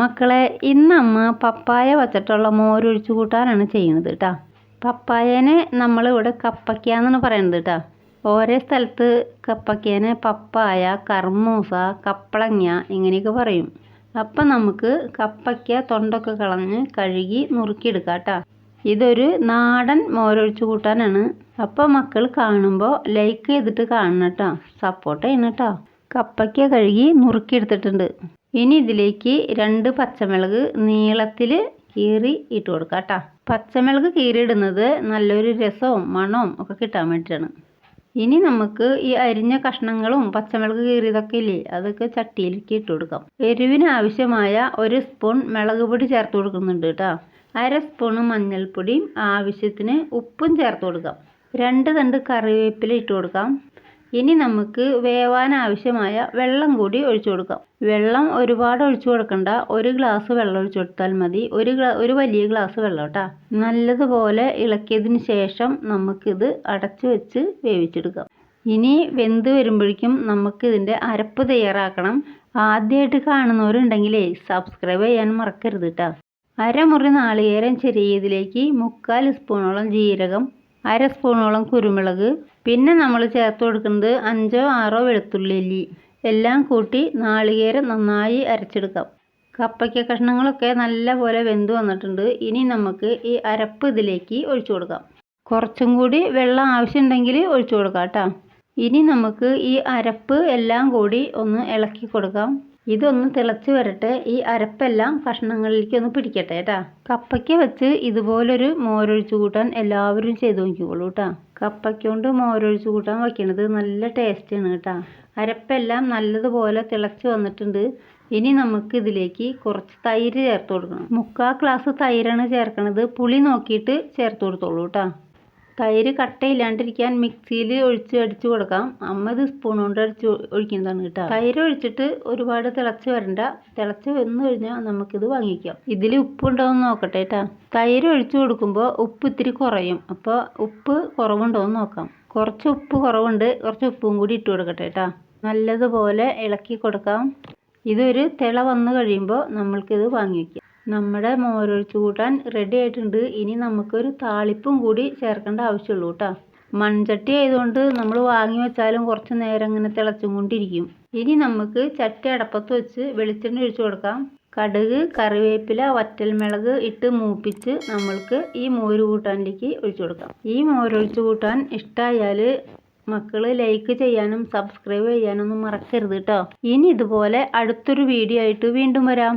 മക്കളെ ഇന്നമ്മ പപ്പായ വച്ചിട്ടുള്ള മോരൊഴിച്ച് കൂട്ടാനാണ് ചെയ്യുന്നത് കേട്ടോ പപ്പായേനെ നമ്മൾ ഇവിടെ എന്നാണ് പറയുന്നത് കേട്ടോ ഓരോ സ്ഥലത്ത് കപ്പയ്ക്കേനെ പപ്പായ കർമൂസ കപ്പളങ്ങ ഇങ്ങനെയൊക്കെ പറയും. അപ്പം നമുക്ക് കപ്പയ്ക്ക തൊണ്ടൊക്കെ കളഞ്ഞ് കഴുകി നുറുക്കിയെടുക്കാം കേട്ടോ ഇതൊരു നാടൻ മോരൊഴിച്ച് കൂട്ടാനാണ്. അപ്പോൾ മക്കൾ കാണുമ്പോൾ ലൈക്ക് ചെയ്തിട്ട് കാണണം കേട്ടോ സപ്പോർട്ട് ചെയ്യണം കേട്ടോ കപ്പയ്ക്ക കഴുകി നുറുക്കിയെടുത്തിട്ടുണ്ട്. ഇനി ഇതിലേക്ക് രണ്ട് പച്ചമുളക് നീളത്തിൽ കീറി ഇട്ട് കൊടുക്കാം കേട്ടോ. പച്ചമുളക് കീറിയിടുന്നത് നല്ലൊരു രസവും മണവും ഒക്കെ കിട്ടാൻ വേണ്ടിയിട്ടാണ്. ഇനി നമുക്ക് ഈ അരിഞ്ഞ കഷ്ണങ്ങളും പച്ചമുളക് കീറിയതൊക്കെ ഇല്ലേ അതൊക്കെ ചട്ടിയിലേക്ക് ഇട്ട് കൊടുക്കാം. എരിവിന് ആവശ്യമായ ഒരു സ്പൂൺ മുളക് പൊടി ചേർത്ത് കൊടുക്കുന്നുണ്ട് കേട്ടോ. അര സ്പൂണ് മഞ്ഞൾപ്പൊടിയും ആവശ്യത്തിന് ഉപ്പും ചേർത്ത് കൊടുക്കാം. രണ്ട് തണ്ട് കറിവേപ്പില ഇട്ട് കൊടുക്കാം. ഇനി നമുക്ക് വേവാൻ ആവശ്യമായ വെള്ളം കൂടി ഒഴിച്ചു കൊടുക്കാം. വെള്ളം ഒരുപാട് ഒഴിച്ചു കൊടുക്കണ്ട. ഒരു ഗ്ലാസ് വെള്ളം ഒഴിച്ചു കൊടുത്താൽ മതി. ഒരു ഒരു വലിയ ഗ്ലാസ് വെള്ളം കേട്ടോ. നല്ലതുപോലെ ഇളക്കിയതിന് ശേഷം നമുക്കിത് അടച്ചു വെച്ച് വേവിച്ചെടുക്കാം. ഇനി വെന്ത് വരുമ്പോഴേക്കും നമുക്കിതിന്റെ അരപ്പ് തയ്യാറാക്കണം. ആദ്യമായിട്ട് കാണുന്നവരുണ്ടെങ്കിലേ സബ്സ്ക്രൈബ് ചെയ്യാൻ മറക്കരുത് കേട്ടോ. അരമുറി നാളികേരം ചെറിയതിലേക്ക് മുക്കാൽ സ്പൂണോളം ജീരകം അര സ്പൂണോളം കുരുമുളക്. പിന്നെ നമ്മൾ ചേർത്ത് കൊടുക്കുന്നത് അഞ്ചോ ആറോ വെളുത്തുള്ളി എല്ലാം കൂട്ടി നാളികേരം നന്നായി അരച്ചെടുക്കാം. കപ്പയ്ക്ക കഷ്ണങ്ങളൊക്കെ നല്ലപോലെ വെന്ത് വന്നിട്ടുണ്ട്. ഇനി നമുക്ക് ഈ അരപ്പ് ഇതിലേക്ക് ഒഴിച്ചു കൊടുക്കാം. കുറച്ചും കൂടി വെള്ളം ആവശ്യമുണ്ടെങ്കിൽ ഒഴിച്ചു കൊടുക്കാം കേട്ടോ. ഇനി നമുക്ക് ഈ അരപ്പ് എല്ലാം കൂടി ഒന്ന് ഇളക്കി കൊടുക്കാം. ഇതൊന്ന് തിളച്ച് വരട്ടെ. ഈ അരപ്പെല്ലാം കഷ്ണങ്ങളിലേക്ക് ഒന്ന് പിടിക്കട്ടെ കേട്ടാ കപ്പയ്ക്ക് വെച്ച് ഇതുപോലൊരു മോരൊഴിച്ച് കൂട്ടാൻ എല്ലാവരും ചെയ്ത് നോക്കിക്കോളൂ കേട്ടാ കപ്പയ്ക്ക കൊണ്ട് മോരൊഴിച്ച് കൂട്ടാൻ വയ്ക്കണത് നല്ല ടേസ്റ്റാണ് കേട്ടാ അരപ്പെല്ലാം നല്ലതുപോലെ തിളച്ച് വന്നിട്ടുണ്ട്. ഇനി നമുക്ക് ഇതിലേക്ക് കുറച്ച് തൈര് ചേർത്ത് കൊടുക്കണം. മുക്കാൽ ഗ്ലാസ് തൈരാണ് ചേർക്കണത്. പുളി നോക്കിയിട്ട് ചേർത്ത് കൊടുത്തോളൂ കേട്ടോ തൈര് കട്ടയില്ലാണ്ടിരിക്കാൻ മിക്സിയിൽ ഒഴിച്ച് അടിച്ചു കൊടുക്കാം. അമ്മ ഇത് സ്പൂൺ കൊണ്ട് അടിച്ച് ഒഴിക്കുന്നതാണ് കേട്ടോ. തൈര് ഒഴിച്ചിട്ട് ഒരുപാട് തിളച്ച് വരണ്ട. തിളച്ച് വന്നു കഴിഞ്ഞാൽ നമുക്കിത് വാങ്ങിക്കാം. ഇതിൽ ഉപ്പുണ്ടോ എന്ന് നോക്കട്ടെ കേട്ടോ. തൈര് ഒഴിച്ചു കൊടുക്കുമ്പോൾ ഉപ്പ് ഇത്തിരി കുറയും. അപ്പോൾ ഉപ്പ് കുറവുണ്ടോ എന്ന് നോക്കാം. കുറച്ച് ഉപ്പ് കുറവുണ്ട്. കുറച്ച് ഉപ്പും കൂടി ഇട്ട് കൊടുക്കട്ടെ കേട്ടോ. നല്ലതുപോലെ ഇളക്കി കൊടുക്കാം. ഇതൊരു തിള വന്നു കഴിയുമ്പോൾ നമ്മൾക്കിത് വാങ്ങി വയ്ക്കാം നമ്മുടെ മോര് കൂട്ടാൻ റെഡി ആയിട്ടുണ്ട്. ഇനി നമുക്കൊരു താളിപ്പും കൂടി ചേർക്കേണ്ട ആവശ്യമുള്ളൂ കേട്ടോ. മൺചട്ടി ആയതുകൊണ്ട് നമ്മൾ വാങ്ങി വെച്ചാലും കുറച്ച് നേരം ഇങ്ങനെ തിളച്ചും കൊണ്ടിരിക്കും ഇനി നമുക്ക് ചട്ടി അടപ്പത്ത് വെച്ച് വെളിച്ചെണ്ണ ഒഴിച്ചു കൊടുക്കാം. കടുക് കറിവേപ്പില വറ്റൽമുളക് ഇട്ട് മൂപ്പിച്ച് നമ്മൾക്ക് ഈ മോര് കൂട്ടാനിലേക്ക് ഒഴിച്ചു കൊടുക്കാം. ഈ മോരൊഴിച്ചു കൂട്ടാൻ ഇഷ്ടമായാൽ മക്കൾ ലൈക്ക് ചെയ്യാനും സബ്സ്ക്രൈബ് ചെയ്യാനൊന്നും മറക്കരുത് കേട്ടോ. ഇനി ഇതുപോലെ അടുത്തൊരു വീഡിയോ ആയിട്ട് വീണ്ടും വരാം.